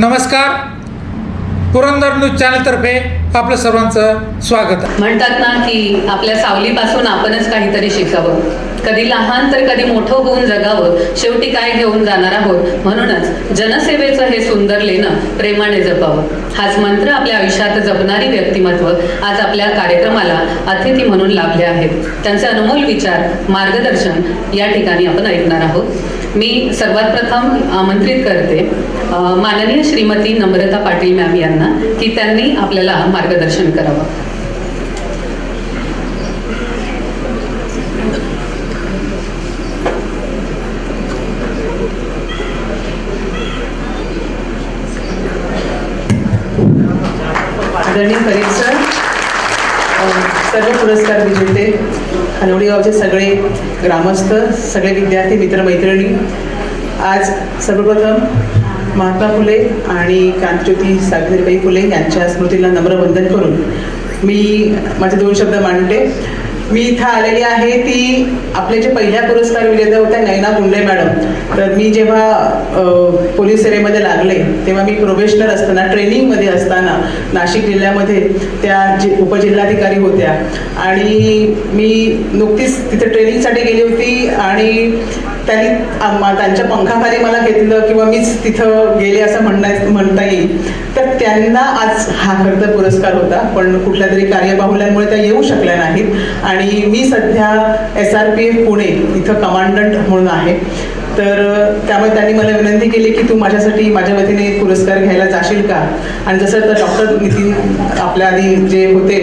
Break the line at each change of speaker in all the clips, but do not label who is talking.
नमस्कार. पुरंदर न्यूज चॅनलतर्फे आपलं सर्वांचं स्वागत. आहे
म्हणतात ना की आपल्या सावलीपासून आपणच काहीतरी शिकावं. कधी लहान तर कधी मोठं होऊन जगावं. शेवटी काय घेऊन जाणार आहोत? म्हणूनच जनसेवेचं हे सुंदर लेणं प्रेमाने जपावं. हाच मंत्र आपल्या आयुष्यात जपणारी व्यक्तिमत्व आज आपल्या कार्यक्रमाला अतिथी म्हणून लाभले आहेत. त्यांचे अनमोल विचार मार्गदर्शन या ठिकाणी आपण ऐकणार आहोत. मी सर्वात प्रथम आमंत्रित करते माननीय श्रीमती नम्रता पाटील मॅम यांना की त्यांनी आपल्याला मार्गदर्शन करावं.
आदरणीय परीख सर. सर्व पुरस्कार विजेते हनवडी गावचे सगळे ग्रामस्थ सगळे विद्यार्थी मित्रमैत्रिणी. आज सर्वप्रथम महात्मा फुले आणि कांतज्योती सावित्रीबाई फुले यांच्या स्मृतीला नम्र वंदन करून मी माझे दोन शब्द मांडते. मी इथं आलेली आहे ती आपले जे पहिल्या पुरस्कार विजेत्या होत्या नैना गुंडे मॅडम. तर मी जेव्हा पोलीस सेवेमध्ये लागले तेव्हा मी प्रोफेशनल असताना ट्रेनिंगमध्ये असताना नाशिक जिल्ह्यामध्ये त्या जि उपजिल्हाधिकारी होत्या. आणि मी नुकतीच तिथे ट्रेनिंगसाठी गेली होती आणि त्यांनी त्यांच्या पंखाखाली मला घेतलं किंवा मीच तिथं गेले असं म्हणण्या म्हणता येईल. तर त्यांना आज हा खरं तर पुरस्कार होता. पण कुठल्या तरी कार्यबाहुल्यांमुळे त्या येऊ शकल्या नाहीत. आणि मी सध्या S R P F Pune इथं कमांडंट म्हणून आहे. तर त्यामुळे त्यांनी मला विनंती केली की तू माझ्यासाठी माझ्या वतीने पुरस्कार घ्यायला जाशील का? आणि जसं तर डॉक्टर नितीन आपल्या आधी जे होते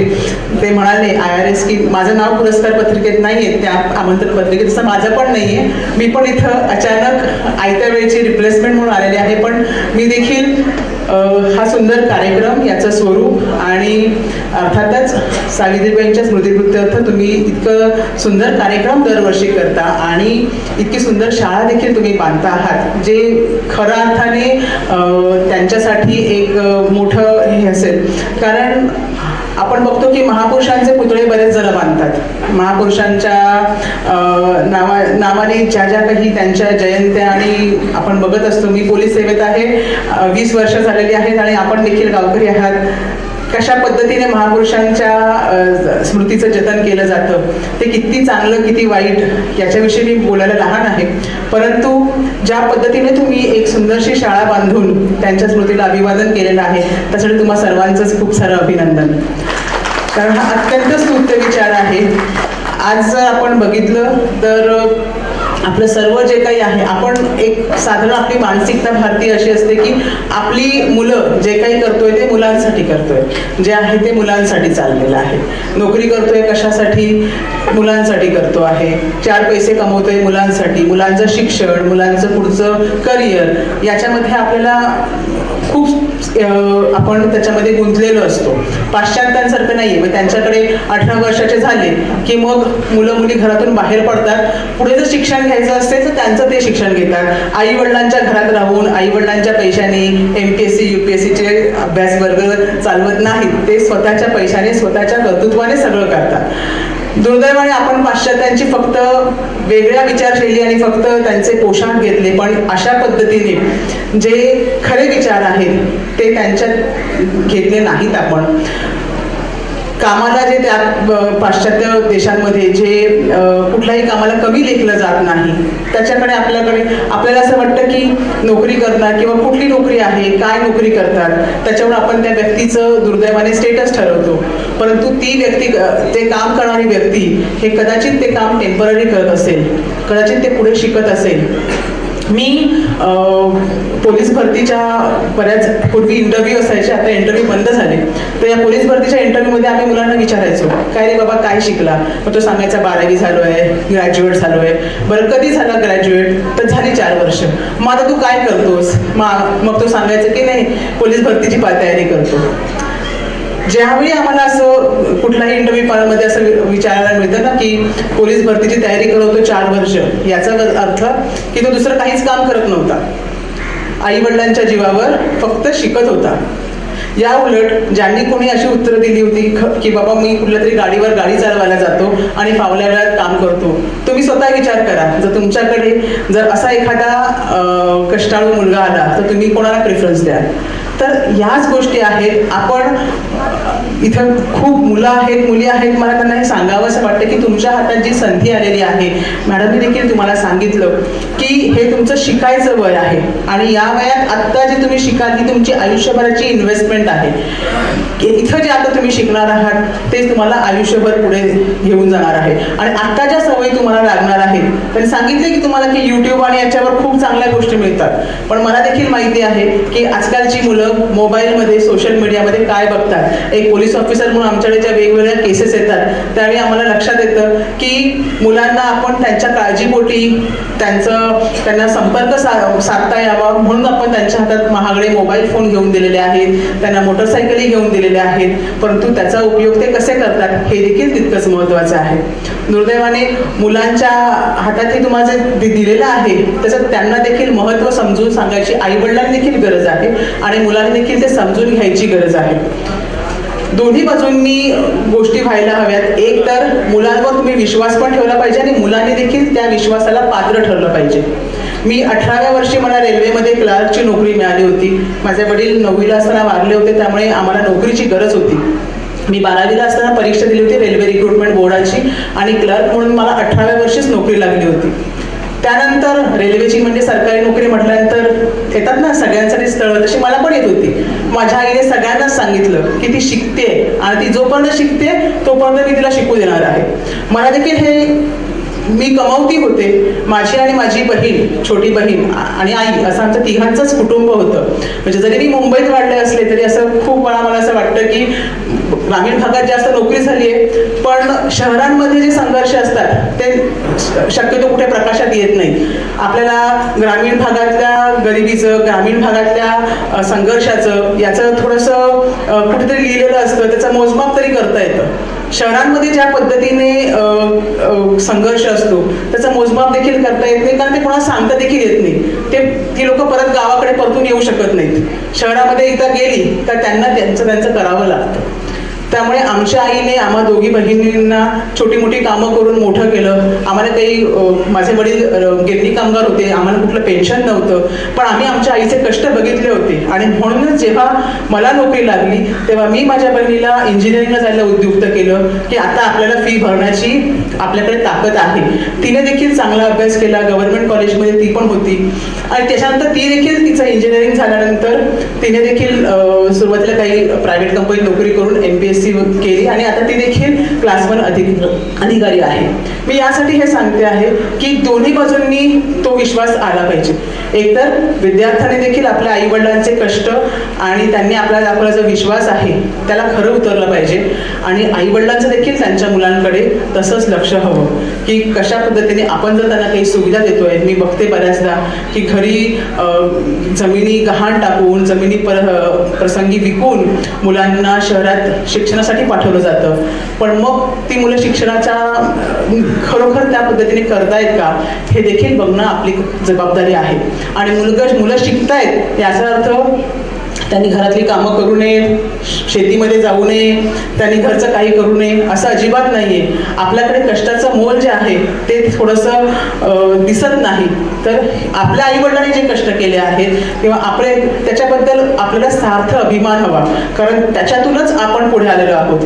ते म्हणाले आय आर एस की माझं नाव पुरस्कार पत्रिकेत नाही आहे त्या आमंत्रण पत्रिकेत तसं माझं पण नाही आहे मी पण इथं अचानक आयत्या वेळेची रिप्लेसमेंट म्हणून आलेली आहे पण मी देखील हा सुंदर कार्यक्रम याचं स्वरूप आणि अर्थातच सावित्रीबाईंच्या स्मृतिप्रित्यर्थ तुम्ही इतकं सुंदर कार्यक्रम दरवर्षी करता आणि इतकी सुंदर शाळा देखील तुम्ही बांधता आहात. जे खऱ्या अर्थाने त्यांच्यासाठी एक मोठं हे असेल. कारण आपण बघतो की महापुरुषांचे पुतळे बरेच जण बांधतात. महापुरुषांच्या नावा नावाने ज्या ज्या काही त्यांच्या जयंत्या आणि आपण बघत असतो मी पोलीस सेवेत आहे वीस वर्ष झालेली आहेत आणि आपण देखील गावकरी आहात. कशा पद्धतीने महापुरुषांच्या स्मृतीचं जतन केलं जातं ते किती चांगलं किती वाईट याच्याविषयी मी बोलायला लहान आहे. परंतु ज्या पद्धतीने तुम्ही एक सुंदरशी शाळा बांधून त्यांच्या स्मृतीला अभिवादन केलेलं आहे त्यासाठी तुम्हा सर्वांचंच खूप सारं अभिनंदन. कारण हा अत्यंत स्तुत्य विचार आहे. आज जर आपण बघितलं तर आपलं सर्व जे काही आहे आपण एक साधारण आपली मानसिकता भारतीय अशी असते की आपली मुलं जे काही करतोय ते मुलांसाठी करतोय. जे आहे ते मुलांसाठी चाललेलं आहे. नोकरी करतोय कशासाठी? मुलांसाठी करतो आहे. चार पैसे कमवतोय मुलांसाठी. मुलांचं शिक्षण मुलांचं पुढचं करिअर याच्यामध्ये आपल्याला खूप आपण त्याच्यामध्ये गुंतलेलो असतो. पाश्चात्यांसारखं नाहीये. मग त्यांच्याकडे अठरा वर्षाचे झाले की मग मुलं मुली घरातून बाहेर पडतात. पुढे जर शिक्षण घ्यायचं असते तर त्यांचं ते शिक्षण घेतात. आई वडिलांच्या घरात राहून आई वडिलांच्या पैशाने M P S C U P S सीचे अभ्यास वर्ग चालवत नाहीत. ते स्वतःच्या पैशाने स्वतःच्या कर्तृत्वाने सगळं करतात. दुर्दैवाने आपण पाश्चात्यांची फक्त वेगळ्या विचारशैली आणि फक्त त्यांचे पोशाख घेतले पण अशा पद्धतीने जे खरे विचार आहेत ते त्यांच्यात घेतले नाहीत आपण. कामाला जे त्या पाश्चात्य देशांमध्ये जे कुठल्याही कामाला कमी लेखलं जात नाही त्याच्याकडे आपल्याकडे आपल्याला असं वाटतं की नोकरी करणार किंवा कुठली नोकरी आहे काय नोकरी करतात त्याच्यावर आपण त्या व्यक्तीचं दुर्दैवाने स्टेटस ठरवतो. परंतु ती व्यक्ती ते काम करणारी व्यक्ती हे कदाचित ते काम टेंपररी करत असेल कदाचित ते पुढे शिकत असेल. मी पोलीस भरतीच्या बऱ्याच पूर्वी इंटरव्ह्यू असायचे आता इंटरव्ह्यू बंद झाले. तर या पोलीस भरतीच्या इंटरव्ह्यूमध्ये आम्ही मुलांना विचारायचो काय रे बाबा काय शिकला? मग तो सांगायचा बारावी झालो आहे ग्रॅज्युएट झालो आहे बरं कधी झाला ग्रॅज्युएट तर झाली चार वर्ष. मग आता तू काय करतोस? मग मग तो सांगायचं की नाही पोलीस भरतीची तयारी करतो. ज्यावेळी आम्हाला असं कुठल्याही इंटरव्ह्यू मध्ये असं वि- विचारायला मिळतं ना की पोलीस भरतीची तयारी करतो चार वर्ष याचा अर्थ की तो दुसरं काहीच काम करत नव्हता. आई वडिलांच्या जीवावर फक्त शिकत होता. या उलट ज्यांनी कोणी अशी उत्तरं दिली होती ख- की बाबा मी कुठल्या तरी गाडीवर गाडी चालवायला जातो आणि फावल्या वेळात काम करतो तुम्ही स्वतः विचार करा. जर तुमच्याकडे जर असा एखादा कष्टाळू मुलगा आला तर तुम्ही कोणाला प्रेफरन्स द्याल? तर ह्याच गोष्टी आहेत. आपण इथं खूप मुलं आहेत मुली आहेत. मला त्यांना हे सांगावं असं वाटतं की तुमच्या हातात जी संधी आलेली आहे मॅडमने देखील तुम्हाला सांगितलं की हे तुमचं शिकायचं वय आहे. आणि या वयात आत्ता जे तुम्ही शिकाल ही तुमची आयुष्यभराची इन्व्हेस्टमेंट आहे. की इथं जे आता तुम्ही शिकणार आहात ते तुम्हाला आयुष्यभर पुढे घेऊन जाणार आहे. आणि आत्ता ज्या सवयी तुम्हाला लागणार आहेत त्यांनी सांगितले की तुम्हाला की युट्यूब आणि याच्यावर खूप चांगल्या गोष्टी मिळतात. पण मला देखील माहिती आहे की आजकालची मुलं मोबाईलमध्ये सोशल मीडियामध्ये काय बघतात? एक पोलीस ऑफिसर म्हणून आमच्याकडे ज्या वेगवेगळ्या केसेस येतात त्यावेळी आम्हाला लक्षात येतं की मुलांना आपण त्यांच्या काळजीपोटी त्यांचं त्यांना संपर्क सा साधता यावा म्हणून आपण त्यांच्या हातात महागडे मोबाईल फोन घेऊन दिलेले आहेत त्यांना मोटरसायकली घेऊन दिलेल्या आहेत परंतु त्याचा उपयोग ते कसे करतात हे देखील तितकंच महत्त्वाचं आहे. दुर्दैवाने मुलांच्या हातात हे तुम्हाला जे दिलेलं आहे त्याचं त्यांना देखील महत्त्व समजून सांगायची आईवडिलांनी देखील गरज आहे आणि मुलांनी देखील ते समजून घ्यायची गरज आहे. दोन्ही बाजूंनी गोष्टी व्हायला हव्यात. एक तर मुलांवर तुम्ही विश्वास पण ठेवला पाहिजे आणि मुलांनी देखील त्या विश्वासाला पात्र ठरलं पाहिजे. मी अठराव्या वर्षी मला रेल्वेमध्ये क्लार्कची नोकरी मिळाली होती. माझे वडील नववीला असताना वारले होते त्यामुळे आम्हाला नोकरीची गरज होती. मी बारावीला असताना परीक्षा दिली होती रेल्वे रिक्रुटमेंट बोर्डाची आणि क्लर्क म्हणून मला अठराव्या वर्षीच नोकरी लागली होती. त्यानंतर रेल्वेची म्हणजे सरकारी नोकरी म्हटल्यानंतर येतात ना सगळ्यांसाठी स्थळं तशी मला पण येत होती. माझ्या आईने सगळ्यांनाच सांगितलं की ती शिकते आणि ती जोपर्यंत शिकते तोपर्यंत मी तिला शिकू देणार आहे. मला देखील हे मी कमावती होते. माझी आणि माझी बहीण छोटी बहीण आणि आई असं आमचं तिघांचंच कुटुंब होतं. म्हणजे जरी मी मुंबईत वाढले असले तरी असं खूप मला मला असं वाटतं की ग्रामीण भागात जास्त नोकरी झाली आहे पण शहरांमध्ये जे संघर्ष असतात ते शक्यतो कुठे प्रकाशात येत नाही. आपल्याला ग्रामीण भागातल्या गरिबीचं ग्रामीण भागातल्या संघर्षाचं याचं थोडंसं कुठेतरी लिहिलेलं असतं त्याचं मोजमाप तरी करता येतं. शहरांमध्ये ज्या पद्धतीने संघर्ष असतो त्याचा मोजमाप देखील करता येत नाही कारण ते कोणाला सांगता देखील येत नाही. ते ती लोक परत गावाकडे परतून येऊ शकत नाहीत. शहरामध्ये एकदा गेली तर त्यांना त्यांचं त्यांचं करावं लागतं. त्यामुळे आमच्या आईने आम्हा दोघी बहिणींना छोटी मोठी कामं करून मोठं केलं. आम्हाला काही माझे वडील गिरणी कामगार होते. आम्हाला कुठलं पेन्शन नव्हतं. पण आम्ही आमच्या आईचे कष्ट बघितले होते. आणि म्हणूनच जेव्हा मला नोकरी लागली तेव्हा मी माझ्या बहिणीला इंजिनिअरिंगला जायला उद्युक्त केलं की आता आपल्याला फी भरण्याची आपल्याकडे ताकद आहे. तिने देखील चांगला अभ्यास केला. गव्हर्नमेंट कॉलेजमध्ये ती पण होती. आणि त्याच्यानंतर ती देखील तिचं इंजिनिअरिंग झाल्यानंतर तिने देखील सुरुवातीला काही प्रायव्हेट कंपनीत नोकरी करून एम पी एस रिसीव्ह केली आणि आता ती देखील क्लास वन अधिक अधिकारी आहे. मी यासाठी हे सांगते आहे की दोन्ही बाजूंनी तो विश्वास आला पाहिजे. एकतर विद्यार्थ्यांनी देखील आपल्या आईवडिलांचे कष्ट आणि त्यांनी आपला आपला जो विश्वास आहे त्याला खरं उतरलं पाहिजे. आणि आईवडिलांचं देखील त्यांच्या मुलांकडे तसंच लक्ष हवं की कशा पद्धतीने आपण जर त्यांना काही सुविधा देतोय मी बघते बऱ्याचदा की घरी जमिनी गहाण टाकून जमिनी पर प्रसंगी विकून मुलांना शहरात शिक्षणासाठी पाठवलं जातं. पण मग ती मुलं शिक्षणाच्या खरोखर त्या पद्धतीने करतायत का हे देखील बघणं आपली जबाबदारी आहे. आणि मुलगा मुलं शिकतायत याचा अर्थ त्यांनी घरातली कामं करू नये शेतीमध्ये जाऊ नये त्यांनी घरचं काही करू नये असं अजिबात नाही आहे आपल्याकडे कष्टाचं मोल जे आहे ते थोडंसं दिसत नाही. तर आपल्या आईवडिलांनी जे कष्ट केले आहेत किंवा आपले त्याच्याबद्दल आपल्याला सार्थ अभिमान हवा. कारण त्याच्यातूनच आपण पुढे आलेलो आहोत.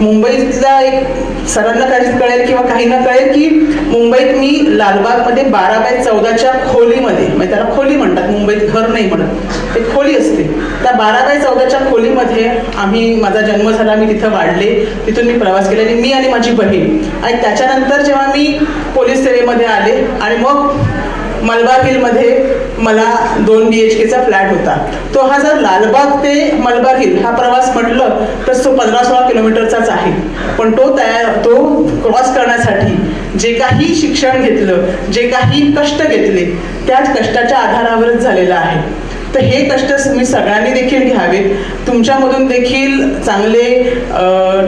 मुंबईतला एक सरांना काही कळेल किंवा काहींना कळेल की मुंबईत मी लालबागमध्ये बारा बाय चौदाच्या खोलीमध्ये म्हणजे त्याला खोली म्हणतात मुंबईत घर नाही म्हणत ते खोली असते. त्या बारा बाय चौदाच्या खोलीमध्ये आम्ही माझा जन्म झाला मी तिथं वाढले. तिथून मी प्रवास केला आणि मी आणि माझी बहीण. आणि त्याच्यानंतर जेव्हा मी पोलीस सेवेमध्ये आले आणि मग मलबार हिलमध्ये मला दोन बी एच केचा फ्लॅट होता. तो हा जर लालबाग ते मलबार हिल हा प्रवास म्हटलं तर तो पंधरा सोळा किलोमीटरचाच आहे. पण तो तयार तो क्रॉस करण्यासाठी जे काही शिक्षण घेतलं जे काही कष्ट घेतले त्याच कष्टाच्या आधारावरच झालेलं आहे. तर हे कष्ट तुम्ही सगळ्यांनी देखील घ्यावेत. तुमच्यामधून देखील चांगले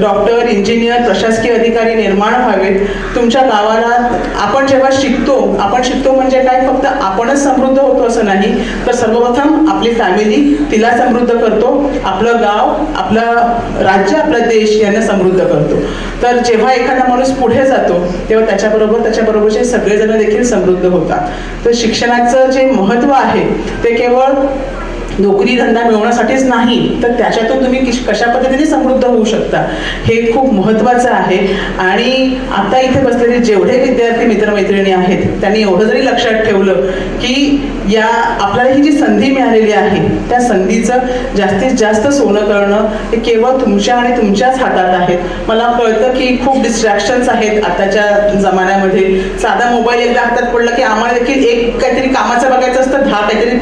डॉक्टर इंजिनियर प्रशासकीय अधिकारी निर्माण व्हावेत. तुमच्या गावाला आपण जेव्हा शिकतो आपण शिकतो म्हणजे काय? फक्त आपणच समृद्ध होतो असं नाही. तर सर्वप्रथम आपली फॅमिली तिला समृद्ध करतो. आपलं गाव आपलं राज्य आपला देश यांना समृद्ध करतो. तर जेव्हा एखादा माणूस पुढे जातो तेव्हा त्याच्याबरोबर त्याच्याबरोबरचे सगळेजण देखील समृद्ध होतात. तर शिक्षणाचं जे महत्त्व आहे ते केवळ Thank you. नोकरी धंदा मिळवण्यासाठीच नाही तर त्याच्यातून तुम्ही किश- कशा पद्धतीने समृद्ध होऊ शकता? हे खूप महत्त्वाचं आहे. आणि आता इथे बसलेले जेवढे विद्यार्थी मित्रमैत्रिणी आहेत त्यांनी एवढं जरी लक्षात ठेवलं की या आपल्याला ही जी संधी मिळालेली आहे त्या संधीचं जास्तीत जास्त सोनं करणं हे केवळ तुमच्या आणि तुमच्याच हातात आहेत. मला कळतं की खूप डिस्ट्रॅक्शन्स आहेत आताच्या जमान्यामध्ये. साधा मोबाईल एकदा हातात पडला की आम्हाला देखील एक काहीतरी कामाचं बघायचं असतं दहा काहीतरी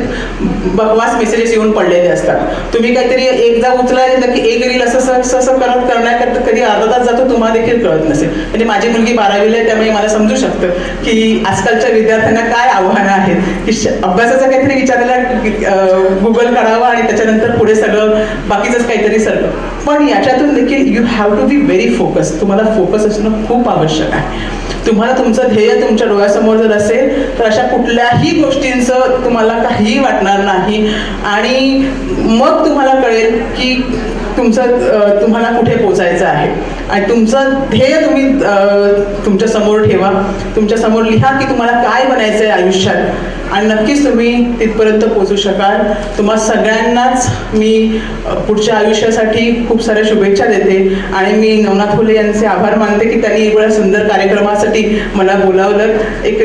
बकवास मेसेजेस येऊन पडलेले असतात. तुम्ही काहीतरी एकदा उचलायला की एक रील असं असं करणार करत करण्याकरता कधी अर्धा तास जातो तुम्हाला देखील कळत नसेल. म्हणजे माझी मुलगी बारावीला आहे त्यामुळे मला समजू शकतं की आजकालच्या विद्यार्थ्यांना काय आव्हानं आहेत. की अभ्यासाचा अभ्यासाचं काहीतरी विचारायला गुगल करावं आणि त्याच्यानंतर पुढे सगळं बाकीचंच काहीतरी सगळं. पण याच्यातून देखील you have to be very focus तुम्हाला फोकस असणं खूप आवश्यक आहे. तुम्हाला तुमचं ध्येय तुमच्या डोळ्यासमोर जर असेल तर अशा कुठल्याही गोष्टींचं तुम्हाला काहीही वाटणार नाही. आणि मग तुम्हाला कळेल की तुमचं तुम्हाला कुठे पोचायचं आहे. आणि तुमचं ध्येय तुम्ही तुमच्यासमोर ठेवा. तुमच्यासमोर लिहा की तुम्हाला काय बनायचं आहे आयुष्यात. आणि नक्कीच तुम्ही तिथपर्यंत पोचू शकाल. तुम्हा सगळ्यांनाच मी पुढच्या आयुष्यासाठी खूप साऱ्या शुभेच्छा देते. आणि मी नवनाथ फुले यांचे आभार मानते की त्यांनी एवढ्या सुंदर कार्यक्रमासाठी मला बोलावलं. एक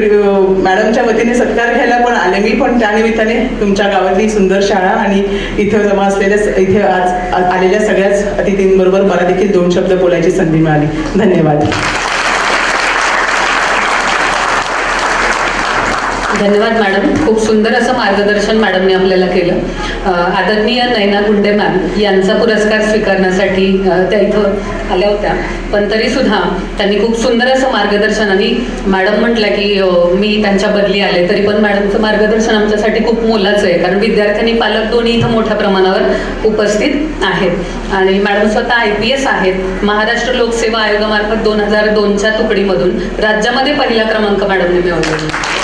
मॅडमच्या वतीने सत्कार घ्यायला पण आले मी पण त्यानिमित्ताने तुमच्या गावातली सुंदर शाळा आणि इथं जमा असलेल्या इथे आज आलेल्या सगळ्याच अतिथींबरोबर मला देखील दोन शब्द बोलायची संधी मिळाली. धन्यवाद.
धन्यवाद मॅडम. खूप सुंदर असं मार्गदर्शन मॅडमने आपल्याला केलं. आदरणीय नैना गुंडे मॅम यांचा पुरस्कार स्वीकारण्यासाठी त्या इथं आल्या होत्या. पण तरी सुद्धा त्यांनी खूप सुंदर असं मार्गदर्शन आणि मॅडम म्हटलं की मी त्यांच्या बदली आले. तरी पण मॅडमचं मार्गदर्शन आमच्यासाठी खूप मोलाचं आहे कारण विद्यार्थ्यांनी पालक दोन्ही इथं मोठ्या प्रमाणावर उपस्थित आहेत. आणि मॅडम स्वतः आय पी एस आहेत. महाराष्ट्र लोकसेवा आयोगामार्फत दोन हजार दोनच्या तुकडीमधून राज्यामध्ये पहिला क्रमांक मॅडमने मिळवलेला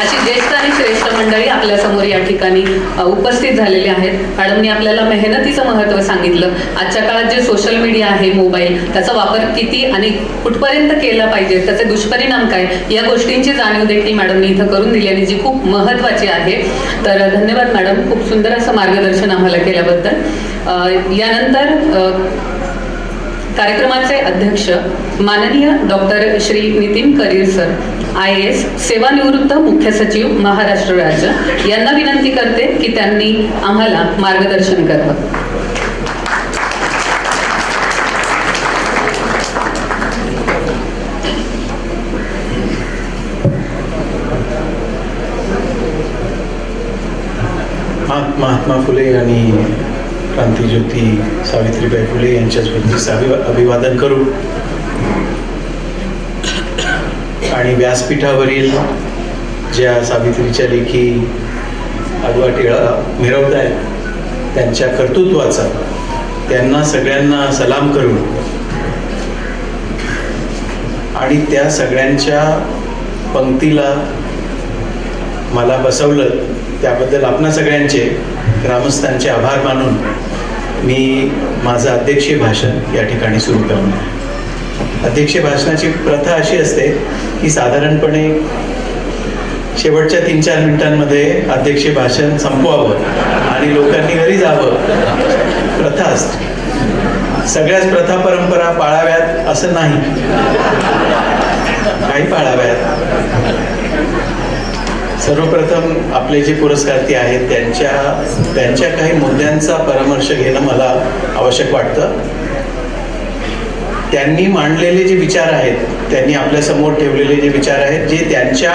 अशी ज्येष्ठ आणि श्रेष्ठ मंडळी आपल्यासमोर या ठिकाणी उपस्थित झालेले आहेत. मॅडमनी आपल्याला मेहनतीचं महत्त्व सांगितलं. आजच्या काळात जे सोशल मीडिया आहे मोबाईल त्याचा वापर किती आणि कुठपर्यंत केला पाहिजे त्याचे दुष्परिणाम काय या गोष्टींची जाणीव देखील मॅडमनी इथं करून दिली आणि जी खूप महत्त्वाची आहे. तर धन्यवाद मॅडम. खूप सुंदर असं मार्गदर्शन आम्हाला केल्याबद्दल. यानंतर कार्यक्रमाचे अध्यक्ष माननीय doctor Shri Nitin Kareer sir I S सेवानिवृत्त मुख्य सचिव महाराष्ट्र राज्य यांना विनंती करते की त्यांनी आम्हाला मार्गदर्शन करावं.
महात्मा फुले आणि क्रांतीज्योती सावित्रीबाई फुले यांच्या स्मृतीचं अभि अभिवादन करू. आणि व्यासपीठावरील ज्या सावित्रीच्या लेखी आडवा टिळा मिरवत आहेत त्यांच्या कर्तृत्वाचा त्यांना सगळ्यांना सलाम करून आणि त्या सगळ्यांच्या पंक्तीला मला बसवलं त्याबद्दल आपणा सगळ्यांचे ग्रामस्थांचे आभार मानून मी माझं अध्यक्षीय भाषण या ठिकाणी सुरू करणार अध्यक्षीय भाषणाची प्रथा अशी असते की साधारणपणे शेवटच्या तीन चार मिनिटांमध्ये अध्यक्षीय भाषण संपवावं आणि लोकांनी घरी जावं. प्रथा असते. सगळ्याच प्रथा परंपरा पाळाव्यात असं नाही. काही पाळाव्यात. सर्वप्रथम आपले जे पुरस्कारती आहेत त्यांच्या त्यांच्या काही मुद्द्यांचा परामर्श घेणं मला आवश्यक वाटतं. त्यांनी मांडलेले जे विचार आहेत त्यांनी आपल्यासमोर ठेवलेले जे विचार आहेत जे त्यांच्या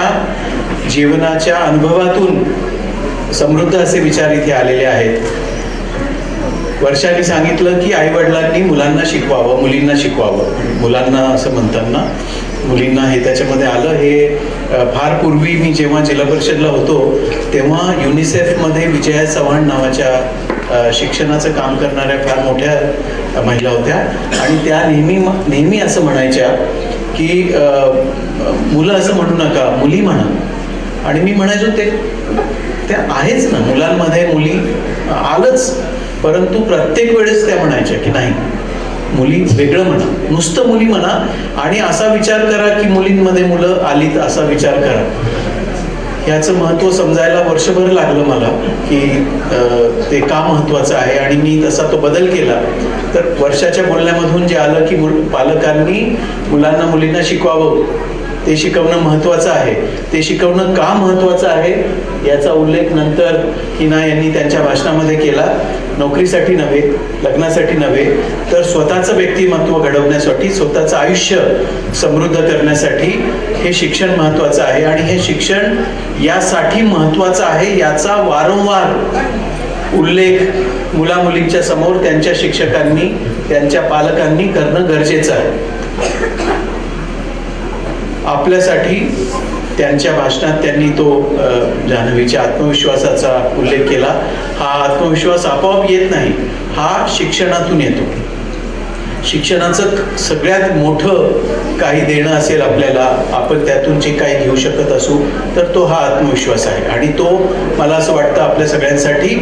जीवनाच्या अनुभवातून समृद्ध असे विचार इथे आलेले आहेत. वर्षांनी सांगितलं की आई वडिलांनी मुलांना शिकवावं मुलींना शिकवावं. मुलांना असं म्हणताना मुलींना हे त्याच्यामध्ये आलं. हे फार पूर्वी मी जेव्हा जिल्हा परिषदला होतो तेव्हा युनिसेफमध्ये विजया चव्हाण नावाच्या शिक्षणाचं काम करणाऱ्या फार मोठ्या महिला होत्या. आणि त्या नेहमी नेहमी असं म्हणायच्या की मुलं असं म्हणू नका मुली म्हणा. आणि मी म्हणायचो ते त्या आहेच ना. मुलांमध्ये मुली आलंच परंतु प्रत्येक वेळेस त्या म्हणायच्या की नाही मुली वेगळं म्हणा. नुसतं मुली म्हणा आणि असा विचार करा की मुलींमध्ये मुलं आलीत असा विचार करा. ह्याचं महत्त्व समजायला वर्षभर लागलं मला की ते का महत्त्वाचं आहे आणि मी तसा तो बदल केला. तर वर्षाच्या बोलण्यामधून जे आलं की मुल पालकांनी मुलांना मुलींना शिकवावं. ते शिकवणं महत्त्वाचं आहे. ते शिकवणं का महत्त्वाचं आहे? याचा उल्लेख नंतर हिना यांनी त्यांच्या भाषणामध्ये केला. नोकरीसाठी नव्हे लग्नासाठी नव्हे तर स्वतःचं व्यक्तिमत्व घडवण्यासाठी स्वतःचं आयुष्य समृद्ध करण्यासाठी हे शिक्षण महत्त्वाचं आहे. आणि हे शिक्षण यासाठी महत्त्वाचं आहे याचा वारंवार उल्लेख मुला मुलींच्या समोर त्यांच्या शिक्षकांनी त्यांच्या पालकांनी करणं गरजेचं आहे. आपल्यासाठी त्यांच्या भाषणात त्यांनी तो जान्हवीच्या आत्मविश्वासाचा उल्लेख केला. हा आत्मविश्वास आपोआप येत नाही हा शिक्षणातून येतो. शिक्षणाचं सगळ्यात मोठं काही देणं असेल आपल्याला आपण त्यातून जे काही घेऊ शकत असू तर तो हा आत्मविश्वास आहे. आणि तो मला असं वाटतं आपल्या सगळ्यांसाठी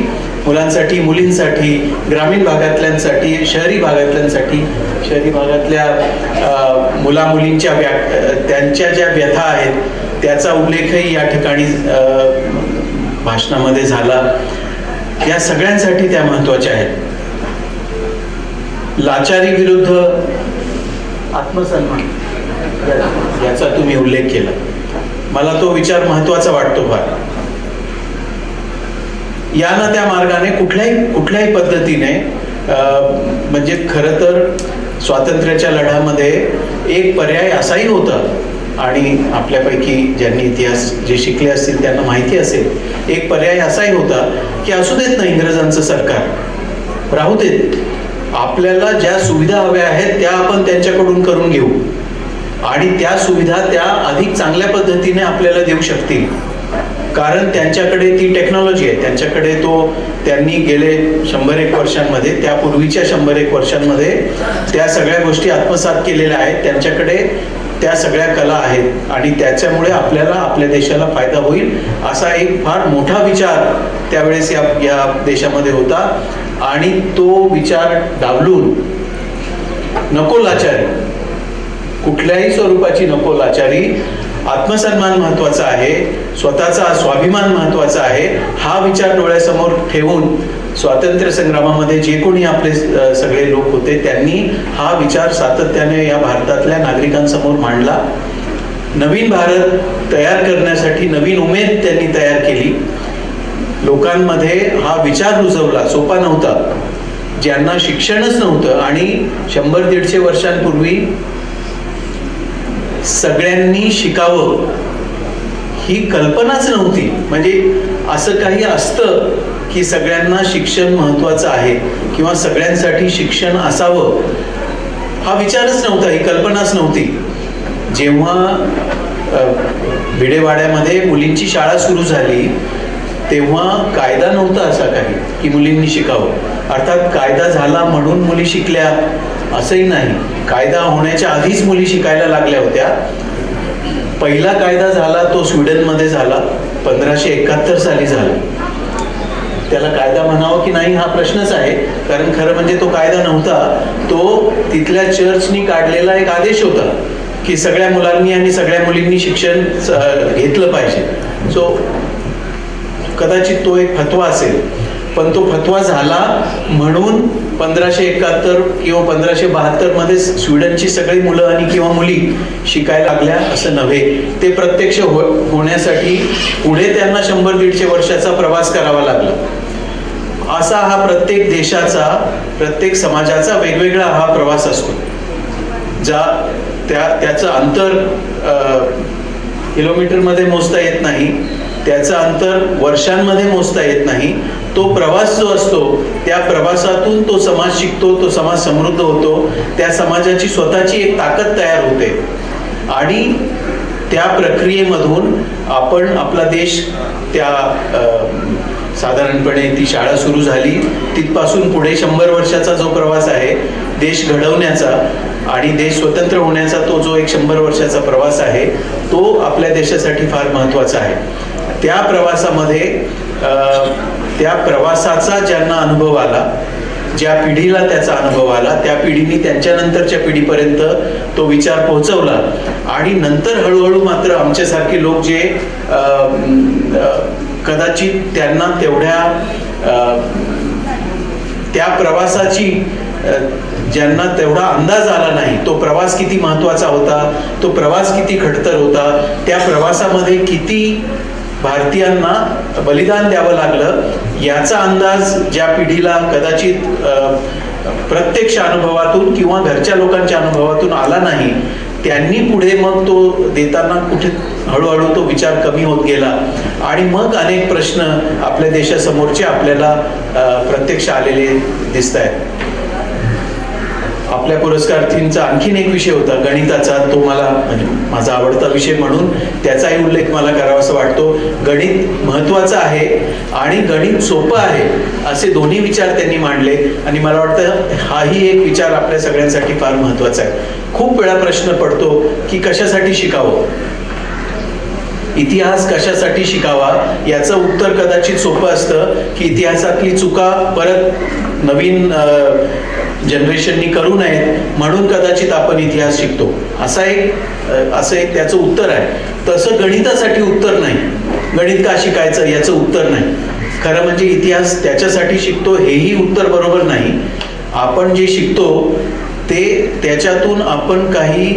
मुलांसाठी मुलींसाठी ग्रामीण भागातल्यांसाठी शहरी भागातल्यांसाठी शहरी भागातल्या मुला मुलामुलींच्या व्या त्यांच्या ज्या व्यथा आहेत त्याचा उल्लेखही या ठिकाणी भाषणामध्ये झाला. या सगळ्यांसाठी त्या महत्त्वाच्या आहेत. लाचारी विरुद्ध आत्मसन्मान. याचा तुम्ही उल्लेख केला. मला तो विचार महत्त्वाचा वाटतो फार. या ना त्या मार्गाने कुठल्याही कुठल्याही पद्धतीने अं, म्हणजे खरं तर स्वातंत्र्याच्या लढ्यामध्ये एक पर्याय असाही होता आणि आपल्यापैकी ज्यांनी इतिहास जे शिकले असतील त्यांना माहिती असेल एक पर्याय असाही होता की असू देत ना इंग्रजांचं सरकार. राहू देत. आपल्याला ज्या सुविधा हव्या आहेत त्या आपण त्यांच्याकडून करून घेऊ. आणि त्या सुविधा त्या अधिक चांगल्या पद्धतीने आपल्याला देऊ शकतील. कारण त्यांच्याकडे ती टेक्नॉलॉजी आहे. त्यांच्याकडे तो त्यांनी गेले शंभर एक वर्षांमध्ये त्यापूर्वीच्या शंभर एक वर्षांमध्ये त्या सगळ्या गोष्टी आत्मसात केलेल्या आहेत. त्यांच्याकडे त्या सगळ्या कला आहेत आणि त्याच्यामुळे आपल्याला आपल्या देशाला फायदा होईल असा एक फार मोठा विचार त्यावेळेस या या देशामध्ये होता. आणि तो विचार डावलून नको कुठल्याही स्वरूपाची नको लाचारी आत्मसन्मान महत्त्वाचा आहे स्वतःचा स्वाभिमान महत्त्वाचा आहे हा विचार डोळ्यासमोर ठेवून स्वातंत्र्य संग्रामामध्ये जे कोणी आपले सगळे लोक होते त्यांनी हा विचार सातत्याने या भारतातल्या नागरिकांसमोर मांडला. नवीन भारत तयार करण्यासाठी नवीन उमेद त्यांनी तयार केली. लोकांमध्ये हा विचार रुजवला सोपा नव्हता. ज्यांना शिक्षणच नव्हतं आणि शंभर दीडशे वर्षांपूर्वी सगळ्यांनी शिकावं ही कल्पनाच नव्हती. म्हणजे असं काही असतं की सगळ्यांना शिक्षण महत्त्वाचं आहे किंवा सगळ्यांसाठी शिक्षण असावं हा विचारच नव्हता ही कल्पनाच नव्हती. जेव्हा भिडेवाड्यामध्ये मुलींची शाळा सुरू झाली तेव्हा कायदा नव्हता असा काही की मुलींनी शिकावं. अर्थात कायदा झाला म्हणून मुली शिकल्या. असंही नाही. कायदा होण्याच्या आधीच मुली शिकायला लागल्या होत्या. पहिला कायदा झाला तो स्वीडनमध्ये झाला. पंधराशे एकाहत्तर साली झाला. त्याला कायदा म्हणावं की नाही हा प्रश्नच आहे. कारण खरं म्हणजे तो कायदा नव्हता. तो तिथल्या चर्चनी काढलेला एक आदेश होता की सगळ्या मुलांनी आणि सगळ्या मुलींनी शिक्षण घेतलं पाहिजे. सो कदाचित तो एक फतवा असेल. पण तो फतवा झाला म्हणून पंधराशे एकाहत्तर किंवा पंधराशे बहात्तरमध्ये स्वीडनची सगळी मुलं आणि किंवा मुली शिकायला लागल्या असं नव्हे. ते प्रत्यक्ष हो होण्यासाठी पुढे त्यांना शंभर दीडशे वर्षाचा प्रवास करावा लागला. असा हा प्रत्येक देशाचा प्रत्येक समाजाचा वेगवेगळा हा प्रवास असतो. ज्या त्या त्याचं अंतर किलोमीटरमध्ये मोजता येत नाही त्याचं अंतर वर्षांमध्ये मोजता येत नाही तो प्रवास जो असतो त्या प्रवासातून तो समाज शिकतो तो समाज समृद्ध होतो त्या समाजाची स्वतःची एक ताकद तयार होते. आणि त्या प्रक्रियेमधून आपण आपला देश त्या साधारणपणे ती शाळा सुरू झाली. तिथपासून पुढे शंभर वर्षाचा जो प्रवास आहे देश घडवण्याचा आणि देश स्वतंत्र होण्याचा तो जो एक शंभर वर्षाचा प्रवास आहे तो आपल्या देशासाठी फार महत्त्वाचा आहे. त्या प्रवासामध्ये त्या प्रवासाचा ज्यांना अनुभव आला ज्या पिढीला त्याचा अनुभव आला त्या पिढीने त्यांच्यानंतरच्या पिढीपर्यंत तो विचार पोहोचवला. आणि नंतर हळूहळू मात्र आमच्यासारखे लोक जे कदाचित त्यांना तेवढ्या त्या प्रवासाची ज्यांना तेवढा अंदाज आला नाही तो प्रवास किती महत्त्वाचा होता तो प्रवास किती खडतर होता त्या प्रवासामध्ये किती भारतीयांना बलिदान द्यावं लागलं याचा अंदाज ज्या पिढीला कदाचित प्रत्यक्ष अनुभवातून किंवा घरच्या लोकांच्या अनुभवातून आला नाही त्यांनी पुढे मग तो देताना कुठे हळूहळू तो विचार कमी होत गेला. आणि मग अनेक प्रश्न आपल्या देशासमोरचे आपल्याला प्रत्यक्ष आलेले दिसत आहेत आपल्या पुरस्कारार्थींचा आणखीन एक विषय होता गणिताचा. तो मला म्हणजे माझा आवडता विषय म्हणून त्याचाही उल्लेख मला करावासा वाटतो. गणित महत्वाचं आहे आणि गणित सोपं आहे असे दोन्ही विचार त्यांनी मांडले. आणि मला वाटतं हाही एक विचार आपल्या सगळ्यांसाठी फार महत्त्वाचा आहे. खूप वेळा प्रश्न पडतो की कशासाठी शिकावं? इतिहास कशासाठी शिकावा? याचं उत्तर कदाचित सोपं असतं की इतिहासातली चुका परत नवीन जनरेशननी करू नयेत म्हणून कदाचित आपण इतिहास शिकतो. असा एक असं एक त्याचं उत्तर आहे. तसं गणितासाठी उत्तर नाही. गणित का शिकायचं याचं उत्तर नाही. खरं म्हणजे इतिहास त्याच्यासाठी शिकतो हेही उत्तर बरोबर नाही. आपण जे शिकतो ते त्याच्यातून आपण काही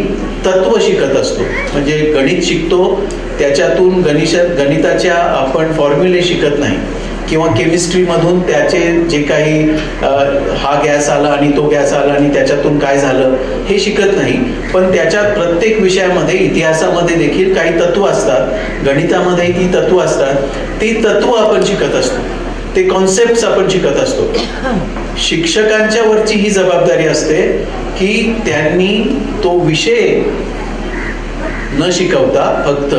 तत्व शिकत असतो. म्हणजे गणित शिकतो त्याच्यातून गणिश गणिताच्या आपण फॉर्म्युले शिकत नाही. किंवा केमिस्ट्रीमधून त्याचे जे काही हा गॅस आला आणि तो गॅस आला आणि त्याच्यातून काय झालं हे शिकत नाही. पण त्याच्यात प्रत्येक विषयामध्ये इतिहासामध्ये देखील काही तत्व असतात. गणितामध्ये ती तत्व असतात. ती तत्व आपण शिकत असतो. ते कॉन्सेप्ट आपण शिकत असतो. शिक्षकांच्या वरची ही जबाबदारी असते की त्यांनी तो विषय न शिकवता फक्त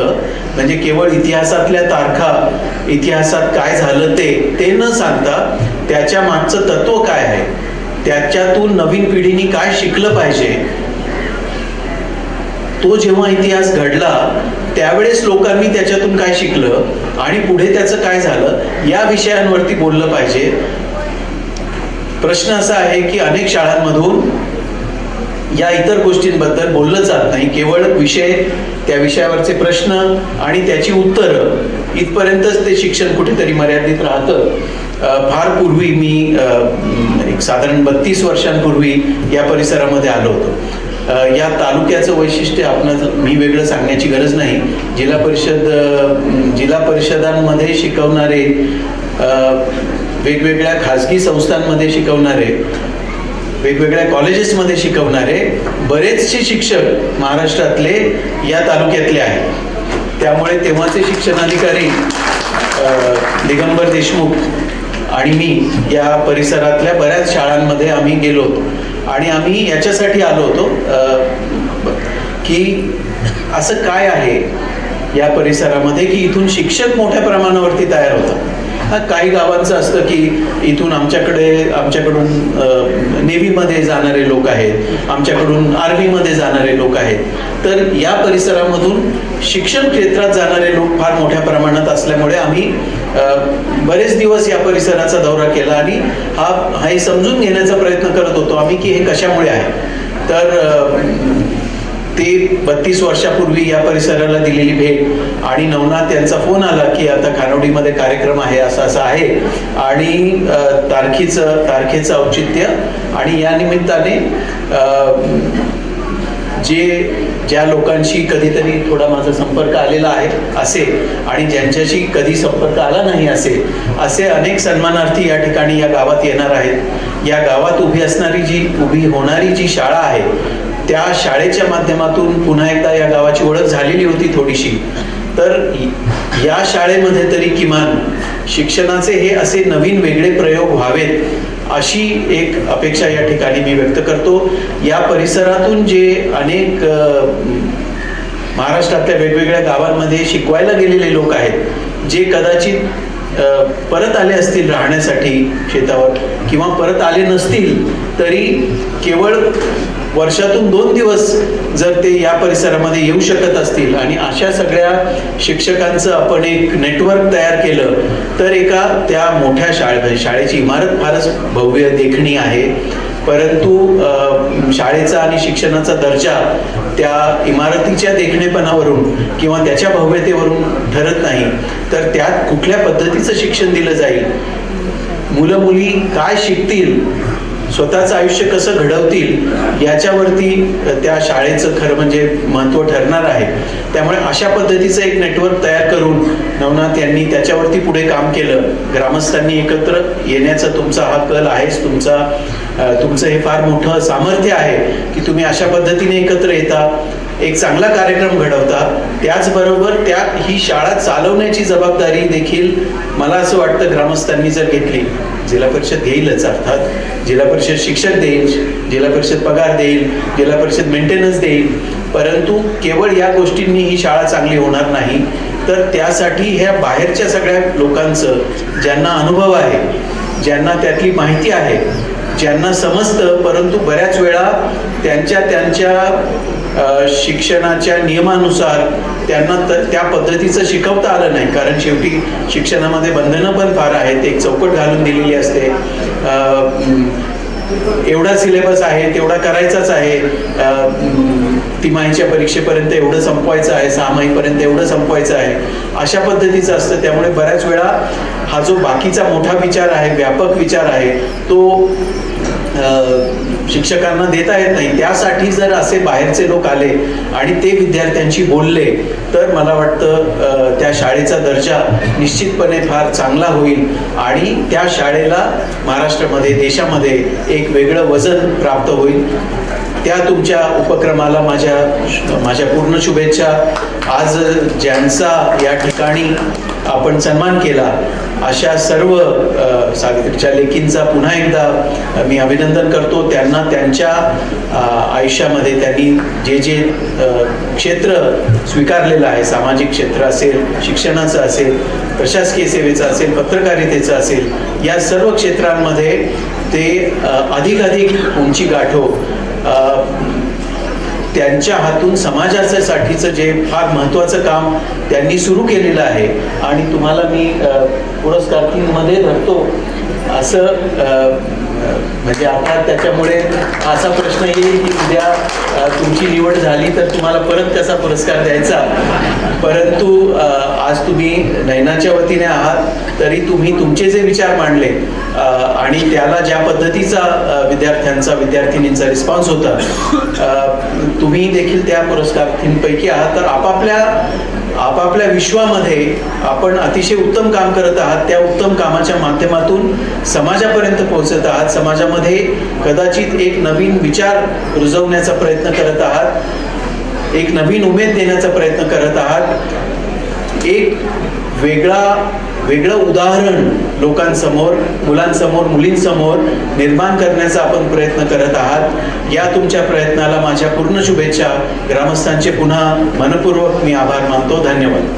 म्हणजे केवळ इतिहासातल्या तारखा इतिहासात काय झालं ते ते न सांगता त्याच्या मागचं तत्व काय आहे? त्याच्यातून नवीन पिढीने काय शिकलं पाहिजे? तो जेव्हा इतिहास घडला त्यावेळेस लोकांनी त्याच्यातून काय शिकलं आणि पुढे त्याचं काय झालं या विषयांवरती बोललं पाहिजे. प्रश्न असा आहे की अनेक शाळांमधून या इतर गोष्टींबद्दल बोललं जात नाही. केवळ विषय त्या विषयावरचे प्रश्न आणि त्याची उत्तरं. इथपर्यंतच ते शिक्षण कुठेतरी मर्यादित राहतं. फार पूर्वी मी एक साधारण बत्तीस वर्षांपूर्वी या परिसरामध्ये आलो होतो. या तालुक्याचं वैशिष्ट्य आपण मी वेगळं सांगण्याची गरज नाही. जिल्हा परिषद जिल्हा परिषदांमध्ये शिकवणारे वेगवेगळ्या खाजगी संस्थांमध्ये शिकवणारे वेगवेगळ्या कॉलेजेसमध्ये शिकवणारे बरेचसे शिक्षक महाराष्ट्रातले या तालुक्यातले आहेत. त्यामुळे तेव्हाचे शिक्षणाधिकारी दिगंबर देशमुख आणि मी या परिसरातल्या बऱ्याच शाळांमध्ये आम्ही गेलो होतो आणि आम्ही याच्यासाठी आलो होतो की असं काय आहे या परिसरामध्ये की इथून शिक्षक मोठ्या प्रमाणावरती तयार होतात? हा काही गावांचं असतं की इथून आमच्याकडे आमच्याकडून नेव्हीमध्ये जाणारे लोक आहेत आमच्याकडून आर्मीमध्ये जाणारे लोक आहेत. तर या परिसरामधून शिक्षण क्षेत्रात जाणारे लोक फार मोठ्या प्रमाणात असल्यामुळे आम्ही बरेच दिवस या परिसराचा दौरा केला आणि हा हे समजून घेण्याचा प्रयत्न करत होतो आम्ही की हे कशामुळे आहे. तर ते बत्तीस वर्षापूर्वी या परिसराला दिलेली भेट. आणि नवनाथ यांचा फोन आला की आता खानोडीमध्ये कार्यक्रम आहे असा असा आहे. आणि तारखेचं तारखेचं औचित्य. आणि या निमित्ताने जे ज्या लोकांशी कधीतरी थोडा माझा संपर्क आलेला आहे असे. आणि ज्यांच्याशी कधी संपर्क आला नाही असे. असे अनेक सन्मानार्थी या ठिकाणी या गावात येणार आहेत. या गावात उभी असणारी जी उभी होणारी जी शाळा आहे त्या शाळेच्या माध्यमातून पुन्हा एकदा या गावाची ओळख झालेली होती थोडीशी. तर या शाळेमध्ये तरी किमान शिक्षणाचे हे असे नवीन वेगळे प्रयोग व्हावेत अशी एक अपेक्षा या ठिकाणी मी व्यक्त करतो. या परिसरातून जे अनेक महाराष्ट्रातल्या वेगवेगळ्या गावांमध्ये शिकवायला गेलेले लोक आहेत जे कदाचित परत आले असतील राहण्यासाठी शेतावर किंवा परत आले नसतील तरी केवळ वर्षातून दोन दिवस जर ते या परिसरामध्ये येऊ शकत असतील आणि अशा सगळ्या शिक्षकांचं आपण एक नेटवर्क तयार केलं तर एका त्या मोठ्या शाळेमध्ये म्हणजे शाळेची इमारत फारच भव्य देखणी आहे. परंतु शाळेचा आणि शिक्षणाचा दर्जा त्या इमारतीच्या देखणेपणावरून किंवा त्याच्या भव्यतेवरून ठरत नाही. तर त्यात कुठल्या पद्धतीचं शिक्षण दिलं जाईल? मुलं मुली काय शिकतील? स्वतःचं आयुष्य कसं घडवतील याच्यावरती त्या शाळेचं खरं म्हणजे महत्त्व ठरणार आहे. त्यामुळे अशा पद्धतीचं एक नेटवर्क तयार करून नवनाथ यांनी त्याच्यावरती पुढे काम केलं. ग्रामस्थांनी एकत्र येण्याचा तुमचा हा कल आहेच. तुमचा तुमचं हे फार मोठं सामर्थ्य आहे की तुम्ही अशा पद्धतीने एकत्र येता. एक चांगला कार्यक्रम घडवता. त्याचबरोबर त्या ही शाळा चालवण्याची जबाबदारी देखील मला असं वाटतं ग्रामस्थांनी जर घेतली. जिल्हा परिषद घेईलच अर्थात. जिल्हा परिषद शिक्षक देईल जिल्हा परिषद पगार देईल जिल्हा परिषद मेंटेनन्स देईल. परंतु केवळ या गोष्टींनी ही शाळा चांगली होणार नाही. तर त्यासाठी ह्या बाहेरच्या सगळ्या लोकांचं ज्यांना अनुभव आहे ज्यांना त्यातली माहिती आहे ज्यांना समजतं परंतु बऱ्याच वेळा त्यांच्या त्यांच्या शिक्षणाच्या नियमानुसार त्यांना तर त्या पद्धतीचं शिकवता आलं नाही. कारण शेवटी शिक्षणामध्ये बंधनं पण फार आहेत. एक चौकट घालून दिलेली असते. एवढा सिलेबस आहे तेवढा करायचाच आहे. तिमाहीच्या परीक्षेपर्यंत एवढं संपवायचं आहे सहामाहीपर्यंत एवढं संपवायचं आहे. अशा पद्धतीचं असतं. त्यामुळे बऱ्याच वेळा हा जो बाकीचा मोठा विचार आहे व्यापक विचार आहे तो शिक्षकांना देता येत नाही. त्यासाठी जर असे बाहेरचे लोक आले आणि ते विद्यार्थ्यांशी बोलले तर मला वाटतं त्या शाळेचा दर्जा निश्चितपणे फार चांगला होईल आणि त्या शाळेला महाराष्ट्रामध्ये देशामध्ये एक वेगळं वजन प्राप्त होईल. त्या तुमच्या उपक्रमाला माझ्या माझ्या पूर्ण शुभेच्छा. आज ज्यांचा या ठिकाणी आपण सन्मान केला अशा सर्व सावित्रीच्या लेखींचा पुन्हा एकदा मी अभिनंदन करतो. त्यांना त्यांच्या आयुष्यामध्ये त्यांनी जे जे क्षेत्र स्वीकारलेलं आहे सामाजिक क्षेत्र असेल शिक्षणाचं असेल प्रशासकीय सेवेचं असेल पत्रकारितेचं असेल या सर्व क्षेत्रांमध्ये ते अधिकाधिक उंची गाठो. त्यांच्या हातून समाजाच्यासाठीचं जे फार महत्त्वाचं काम त्यांनी सुरू केलेलं आहे. आणि तुम्हाला मी अ, पुरस्कारार्थींमध्ये धरतो. असं म्हणजे आता त्याच्यामुळे असा प्रश्न येईल की उद्या तुमची निवड झाली तर तुम्हाला परत त्याचा पुरस्कार द्यायचा. परंतु आज तुम्ही नयनाच्या वतीने आहात तरी तुम्ही तुमचे जे विचार मांडले आणि त्याला ज्या पद्धतीचा विद्यार्थ्यांचा विद्यार्थिनींचा रिस्पॉन्स होता तुम्ही देखील त्या पुरस्कार्थींपैकी आहात. तर आपापल्या आपापल्या विश्वामध्ये आपण अतिशय उत्तम काम करत आहात त्या उत्तम कामाच्या माध्यमातून समाजापर्यंत पोहोचत आहात समाजामध्ये कदाचित एक नवीन विचार रुजवण्याचा प्रयत्न करत आहात एक नवीन उमेद देण्याचा प्रयत्न करत आहात एक वेगळा वेगळं उदाहरण लोकांसमोर मुलांसमोर मुलींसमोर निर्माण करण्याचा आपण प्रयत्न करत आहात. या तुमच्या प्रयत्नाला माझ्या पूर्ण शुभेच्छा. ग्रामस्थांचे पुन्हा मनपूर्वक मी आभार मानतो. धन्यवाद.